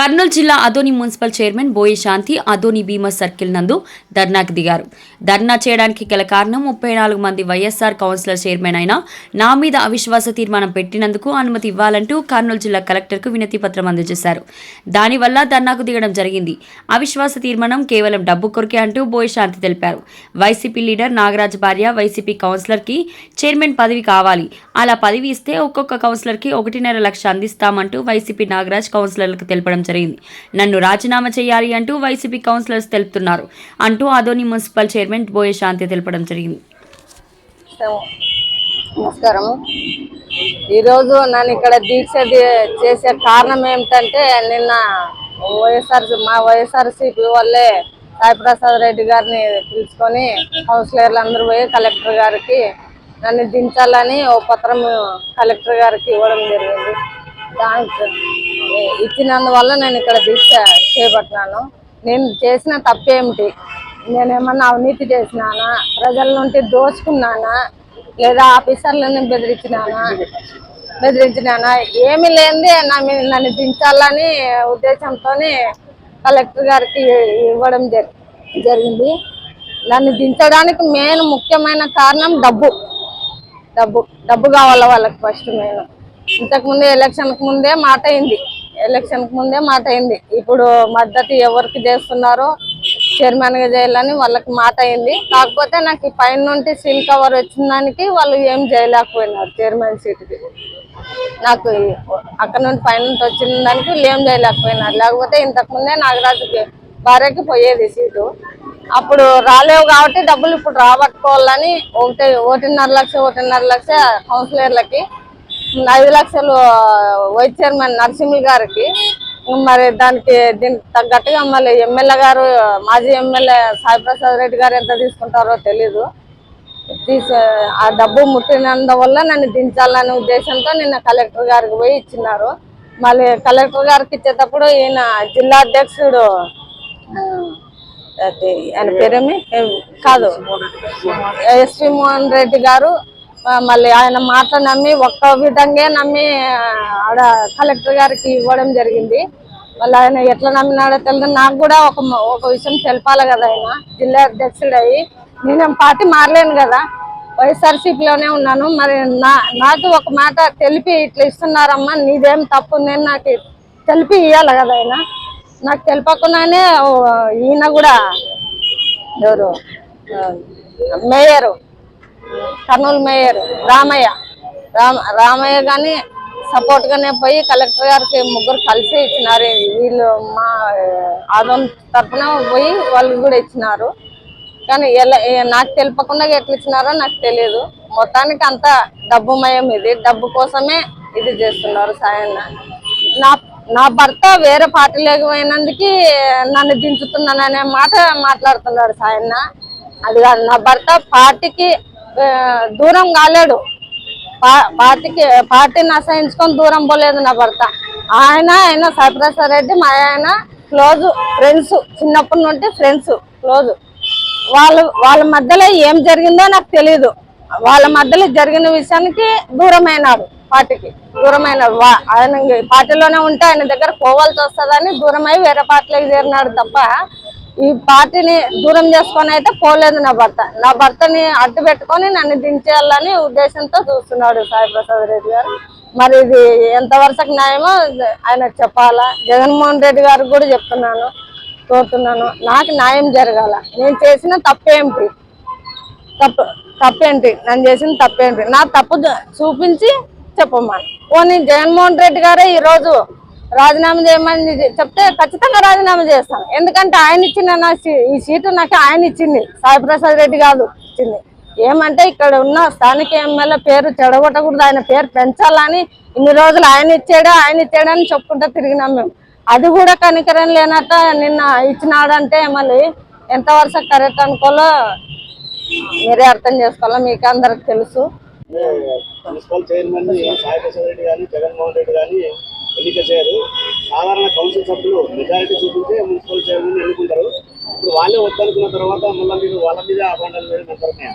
కర్నూలు జిల్లా Adoni municipal chairman బోయి శాంతి అదోని బీమా సర్కిల్ నందు ధర్నాకు దిగారు. ధర్నా చేయడానికి గల కారణం ముప్పై నాలుగు మంది వైఎస్ఆర్ కౌన్సిలర్ చైర్మన్ అయిన నా మీద అవిశ్వాస తీర్మానం పెట్టినందుకు అనుమతి ఇవ్వాలంటూ కర్నూలు జిల్లా కలెక్టర్కు వినతి పత్రం అందజేశారు. దానివల్ల ధర్నాకు దిగడం జరిగింది. అవిశ్వాస తీర్మానం కేవలం డబ్బు కొరకే అంటూ బోయి శాంతి తెలిపారు. వైసీపీ లీడర్ నాగరాజ్ భార్య వైసీపీ కౌన్సిలర్కి చైర్మన్ పదవి కావాలి. అలా పదవి ఇస్తే ఒక్కొక్క కౌన్సిలర్కి ఒకటిన్నర లక్ష అందిస్తామంటూ వైసీపీ నాగరాజ్ కౌన్సిలర్లకు తెలపడం జరిగింది. నన్ను రాజీనామా చేయాలి అంటూ వైసీపీ కౌన్సిలర్స్ తెలుపుతున్నారు అంటూ ఆదోని మున్సిపల్ చైర్మన్ బోయే శాంతి తెలపడం జరిగింది. నమస్కారం. ఈరోజు నన్ను ఇక్కడ దీక్ష చేసే కారణం ఏమిటంటే నిన్న వైఎస్ఆర్ మా వైఎస్ఆర్సీపీ వాళ్ళే సాయిప్రసాద్ రెడ్డి గారిని పిలుచుకొని కౌన్సిలర్లు అందరూ పోయి కలెక్టర్ గారికి నన్ను దించాలని ఓ పత్రం కలెక్టర్ గారికి ఇవ్వడం జరిగింది. థ్యాంక్స్. ఇచ్చినందువల్ల నేను ఇక్కడ దీక్ష చేపట్టినాను నేను చేసిన తప్పేమిటి? నేనేమన్నా అవినీతి చేసినానా? ప్రజల నుండి దోచుకున్నానా? లేదా ఆఫీసర్లను బెదిరించినానా? బెదిరించినానా? ఏమి లేనిదే నా మీద నన్ను దించాలని ఉద్దేశంతో కలెక్టర్ గారికి ఇవ్వడం జరి- జరిగింది. నన్ను దించడానికి మెయిన్ ముఖ్యమైన కారణం డబ్బు. డబ్బు డబ్బు కావాల వాళ్ళకి ఫస్ట్ మెయిన్? ఇంతకు ముందే ఎలక్షన్కి ముందే మాట అయింది. ఎలక్షన్కి ముందే మాట అయింది. ఇప్పుడు మద్దతు ఎవరికి చేస్తున్నారో చైర్మన్గా చేయాలని వాళ్ళకి మాట అయింది. కాకపోతే నాకు ఈ పైన నుండి సీల్ కవర్ వచ్చిన దానికి వాళ్ళు ఏం చేయలేకపోయినారు చైర్మన్ సీట్కి నాకు అక్కడ నుండి పైన వచ్చిన దానికి ఏం చేయలేకపోయినారు. లేకపోతే ఇంతకు ముందే నాగరాజుకి భార్యకి పోయేది సీటు అప్పుడు రాలేవు కాబట్టి డబ్బులు ఇప్పుడు రాబట్టుకోవాలని ఒకటి ఒకటిన్నర లక్ష ఒకటిన్నర లక్ష కౌన్సిలర్లకి ఐదు లక్షలు వైస్ చైర్మన్ నరసింహులు గారికి. మరి దానికి దీనికి తగ్గట్టుగా మళ్ళీ ఎమ్మెల్యే గారు మాజీ ఎమ్మెల్యే సాయిప్రసాద్ రెడ్డి గారు ఎంత తీసుకుంటారో తెలీదు. తీసే ఆ డబ్బు ముట్టినందువల్ల నన్ను దించాలనే ఉద్దేశంతో నిన్న కలెక్టర్ గారికి పోయి ఇచ్చినారు. మళ్ళీ కలెక్టర్ గారికి ఇచ్చేటప్పుడు ఈయన జిల్లా అధ్యక్షుడు ఆయన పేరేమి? కాదు. ఎస్వి మోహన్ రెడ్డి గారు మళ్ళీ ఆయన మాట నమ్మి ఒక్క విధంగా నమ్మి ఆడ కలెక్టర్ గారికి ఇవ్వడం జరిగింది. మళ్ళీ ఆయన ఎట్లా నమ్మినాడో తెలియదు నాకు కూడా ఒక ఒక విషయం తెలపాలి కదా ఆయన. జిల్లా అధ్యక్షుడు అయ్యి నేను పార్టీ మారలేను కదా. వైఎస్ఆర్సీపీలోనే ఉన్నాను. మరి నా నాకు ఒక మాట తెలిపి ఇట్లా ఇస్తున్నారమ్మా నీదేం తప్పు నేను నాకు తెలిపి ఇవ్వాలి కదా ఆయన. నాకు తెలిపకుండానే ఈయన కూడా ఎవరు? మేయరు. కర్నూలు మేయర్ రామయ్య. రామ రామయ్య కానీ సపోర్ట్ గానే పోయి కలెక్టర్ గారికి ముగ్గురు కలిసి ఇచ్చినారు. వీళ్ళు మా ఆదం తరఫున పోయి వాళ్ళు కూడా ఇచ్చినారు. కానీ ఎలా నాకు తెలియకుండా ఎట్లా ఇచ్చినారో నాకు తెలియదు మొత్తానికి అంతా డబ్బు మయం ఇది. డబ్బు కోసమే ఇది చేస్తున్నారు సాయన్న. నా నా భర్త వేరే పార్టీలోకి పోయినందుకు నన్ను దించుతున్నాననే మాట మాట్లాడుతున్నాడు సాయన్న. అది కాదు నా భర్త పార్టీకి దూరం కాలేడు. పా- పార్టీకి పార్టీని అసహించుకొని దూరం పోలేదు నా భర్త. ఆయన ఆయన సాయిప్రసాద్ రెడ్డి మా ఆయన క్లోజ్ ఫ్రెండ్స్. చిన్నప్పటి నుండి ఫ్రెండ్స్ క్లోజ్. వాళ్ళు వాళ్ళ మధ్యలో ఏం జరిగిందో నాకు తెలియదు వాళ్ళ మధ్యలో జరిగిన విషయానికి దూరమైనారు పార్టీకి దూరమైనారు. వా- ఆయన పార్టీలోనే ఉంటే ఆయన దగ్గర పోవాల్సి వస్తుందని దూరమై వేరే పార్టీలోకి చేరినాడు తప్ప ఈ పార్టీని దూరం చేసుకొని అయితే పోలేదు నా భర్త. నా భర్తని అడ్డు పెట్టుకొని నన్ను దించేయాలని ఉద్దేశంతో చూస్తున్నాడు సాయి ప్రసాద్ రెడ్డి గారు. మరి ఇది ఎంత వరుసకు న్యాయమో ఆయన చెప్పాలా. జగన్మోహన్ రెడ్డి గారికి కూడా చెప్తున్నాను కోరుతున్నాను. నాకు న్యాయం జరగాల. నేను చేసిన తప్పేంటి? తప్పు తప్పేంటి? నేను చేసిన తప్పేంటి? నా తప్పు చూపించి చెప్పమని. పోనీ జగన్మోహన్ రెడ్డి గారే ఈరోజు రాజీనామా చేయమని చెప్తే ఖచ్చితంగా రాజీనామా చేస్తాను. ఎందుకంటే ఆయన ఇచ్చిన నా ఈ సీటు నాకు ఆయన ఇచ్చింది. సాయిప్రసాద్ రెడ్డి కాదు ఇచ్చింది. ఏమంటే ఇక్కడ ఉన్న స్థానిక ఎమ్మెల్యే పేరు చెడగొట్టకూడదు. ఆయన పేరు పెంచాలని ఇన్ని రోజులు ఆయన ఇచ్చాడు ఆయన ఇచ్చాడని చెప్పుకుంటూ తిరిగినాం మేము. అది కూడా కనికరం లేనట్ట నిన్న ఇచ్చినాడంటే మళ్ళీ ఎంత వరుస కరెక్ట్ అనుకోలో మీరే అర్థం చేసుకోవాలా? మీకు అందరికి తెలుసు. మున్సిపల్ చైర్మన్ సాయిప్రసాద్ రెడ్డి కానీ జగన్మోహన్ రెడ్డి కానీ ఎన్నిక చేయరు. సాధారణ కౌన్సిల్ సభ్యులు మెజారిటీ చూపించే మున్సిపల్ చైర్మన్ ఎన్నుకుంటారు. ఇప్పుడు వాళ్ళే వద్దనుకున్న తర్వాత మళ్ళీ మీరు వాళ్ళ మీద అపాండాలు వేయడం ఎంతవరకున్నాయా?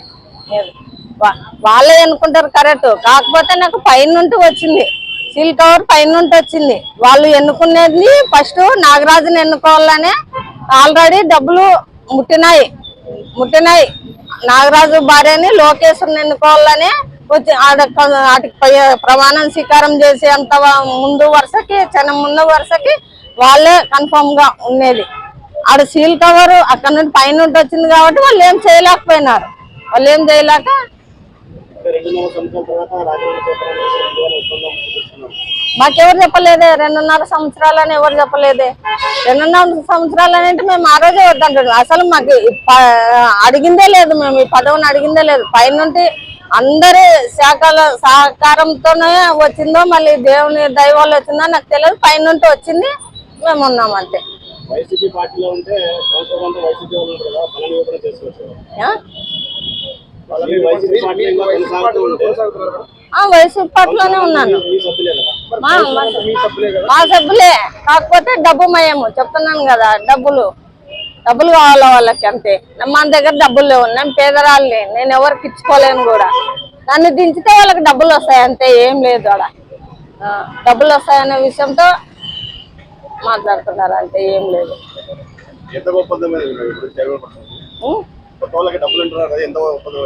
వాళ్ళే అనుకుంటారు కరెక్ట్. కాకపోతే నాకు పైన నుండి వచ్చింది. సీల్ కవర్ పైన నుండి వచ్చింది. వాళ్ళు ఎన్నుకునేది ఫస్ట్ నాగరాజుని ఎన్నుకోవాలనే ఆల్రెడీ డబ్బులు ముట్టినాయి. ముట్టినాయి. నాగరాజు భార్యని లోకేశ్వరిని ఎన్నుకోవాలనే వచ్చి ఆడ వాటికి ప్రమాణం స్వీకారం చేసేంత అంత ముందు వరుసకి చిన్న ముందు వరుసకి వాళ్ళే కన్ఫర్మ్గా ఉండేది. ఆడ సీల్ కవర్ అక్కడ నుండి పైన నుండి వచ్చింది కాబట్టి వాళ్ళు ఏం చేయలేకపోయినారు. వాళ్ళు ఏం చేయలేక మాకెవరు చెప్పలేదే? రెండున్నర సంవత్సరాలని ఎవరు చెప్పలేదే? రెండున్నర సంవత్సరాలని అంటే మేము ఆ రోజే వద్దంటున్నాం. అసలు మాకు అడిగిందే లేదు మేము ఈ పదవిని అడిగిందే లేదు. పైనుండి అందరి శాఖల సహకారంతోనే వచ్చిందో మళ్ళీ దేవుని దైవాలు వచ్చిందో నాకు తెలియదు. పైనుండి వచ్చింది మేము ఉన్నాం అంతే. వైసీపీ పార్టీలో ఉంటే సంవత్సరం అంతా వైసీపీ వాళ్ళు ఉంటారు కదా బల నిరూపణ చేసుకోవచ్చు ఆ? ఈ వైసీపీ పార్టీలో ఇంకా కొనసాగుతూ ఉంటే. ఆ వయసు పట్లోనే ఉన్నాను. మా సభ్యులే. కాకపోతే డబ్బు మయము చెప్తున్నాను కదా డబ్బులు. డబ్బులు కావాలా వాళ్ళకి అంతే. మన దగ్గర డబ్బులు లేవు. నేను పేదరాళ్ళని నేను ఎవరికి ఇచ్చుకోలేను కూడా. నన్ను దించితే వాళ్ళకి డబ్బులు వస్తాయి. అంతే ఏం లేదు ఆ, డబ్బులు వస్తాయనే విషయంతో మాట్లాడుతున్నారు. అంతే ఏం లేదు.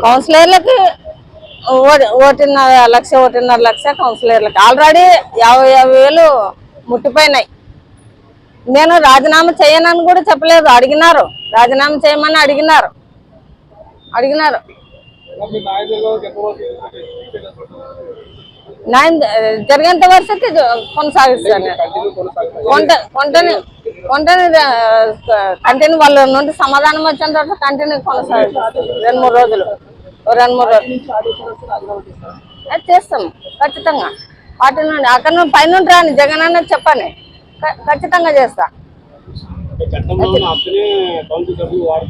కౌన్సిలర్లకి ఒకటిన్నర లక్ష ఒకటిన్నర లక్ష కౌన్సిలర్లకి. ఆల్రెడీ యాభై యాభై వేలు ముట్టిపోయినాయి. నేను రాజీనామా చేయనని కూడా చెప్పలేదు. అడిగినారు. రాజీనామా చేయమని అడిగినారు. అడిగినారు. న్యాయం జరిగేంత వరకు కొనసాగిస్తాను. కొంట కొంటని కొంటని కంటిన్యూ వాళ్ళ నుండి సమాధానం వచ్చిన తర్వాత కంటిన్యూ కొనసాగిస్తాను. రెండు మూడు రోజులు. రెండు మూడు రోజులు. చేస్తాం ఖచ్చితంగా. వాటి నుండి అక్కడ నుండి పైనుండి రాని జగన్ అన్నది చెప్పండి ఖచ్చితంగా చేస్తా.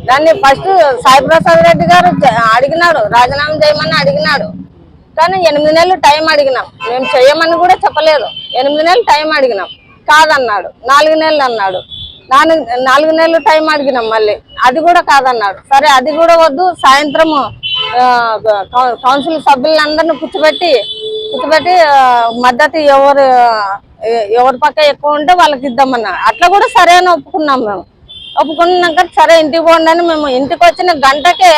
దాన్ని ఫస్ట్ సాయి ప్రసాద్ రెడ్డి గారు అడిగినాడు రాజీనామా చేయమని అడిగినాడు. కానీ ఎనిమిది నెలలు టైం అడిగినాం. మేము చేయమని కూడా చెప్పలేదు. ఎనిమిది నెలలు టైం అడిగినాం. కాదన్నాడు. నాలుగు నెలలు అన్నాడు. నాలుగు నాలుగు నెలలు టైం అడిగినాం మళ్ళీ. అది కూడా కాదన్నాడు. సరే అది కూడా వద్దు. సాయంత్రము కౌ- కౌన్సిల్ సభ్యులందరినీ కూర్చోబెట్టి కూర్చోబెట్టి మద్దతు ఎవరు ఎవరి పక్క ఎక్కువ ఉంటే వాళ్ళకి ఇద్దామన్నారు అట్లా కూడా సరే అని ఒప్పుకున్నాం మేము. ఒప్పుకున్నాక సరే ఇంటికి పోండి అని మేము ఇంటికి వచ్చిన గంటకే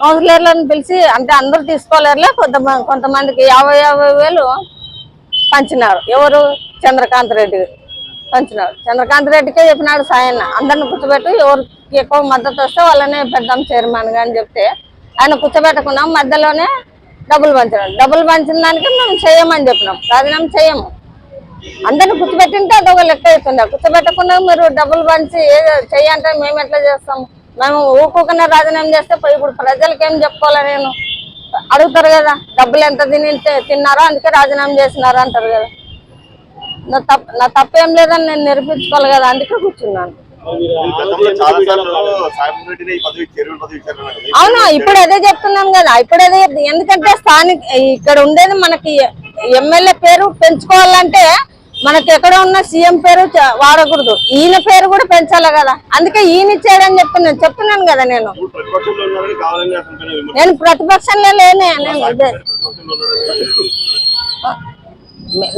కౌన్సిలర్లను పిలిచి అంటే అందరూ తీసుకోలేరులే కొంతమంది కొంతమందికి యాభై యాభై వేలు పంచినారు. ఎవరు? చంద్రకాంత్ రెడ్డి పంచినారు. చంద్రకాంత్ రెడ్డికే చెప్పినాడు సాయన్న. అందరిని కూర్చోబెట్టి ఎవరికి ఎక్కువ మద్దతు వస్తే వాళ్ళనే పెద్దాం చైర్మన్గా అని చెప్తే ఆయన కూర్చోబెట్టకున్నాం మధ్యలోనే డబ్బులు పంచినాడు. డబ్బులు పంచిన దానికి మేము చేయమని చెప్పినాం. రాజీనామా చేయము. అందరిని కూర్చోబెట్టింటే అదొక లెక్క అవుతుండే కూర్చోబెట్టకుండా మీరు డబ్బులు పంచి ఏదో చెయ్యంటే మేము ఎట్లా చేస్తాం మేము ఊరుకోకుండా రాజీనామా చేస్తే ఇప్పుడు ప్రజలకి ఏం చెప్పుకోవాలా నేను అడుగుతారు కదా డబ్బులు ఎంత తిని తిన్నారో అందుకే రాజీనామా చేసినారు అంటారు కదా నా తప్పు నా తప్పేం లేదని నేను నిరూపించుకోవాలి కదా అందుకే కూర్చున్నాను. అవును ఇప్పుడు అదే చెప్తున్నాను కదా ఇప్పుడు అదే చెప్తున్నా. ఎందుకంటే స్థానిక ఇక్కడ ఉండేది మనకి ఎమ్మెల్యే పేరు పెంచుకోవాలంటే మనకి ఎక్కడ ఉన్న సీఎం పేరు వాడకూడదు. ఈయన పేరు కూడా పెంచాలి కదా. అందుకే ఈయన ఇచ్చాడని చెప్తున్నాను చెప్తున్నాను కదా నేను. నేను ప్రతిపక్షంలో లేనే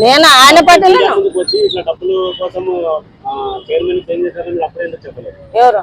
నేను ఆయన పార్టీలో ఎవరు?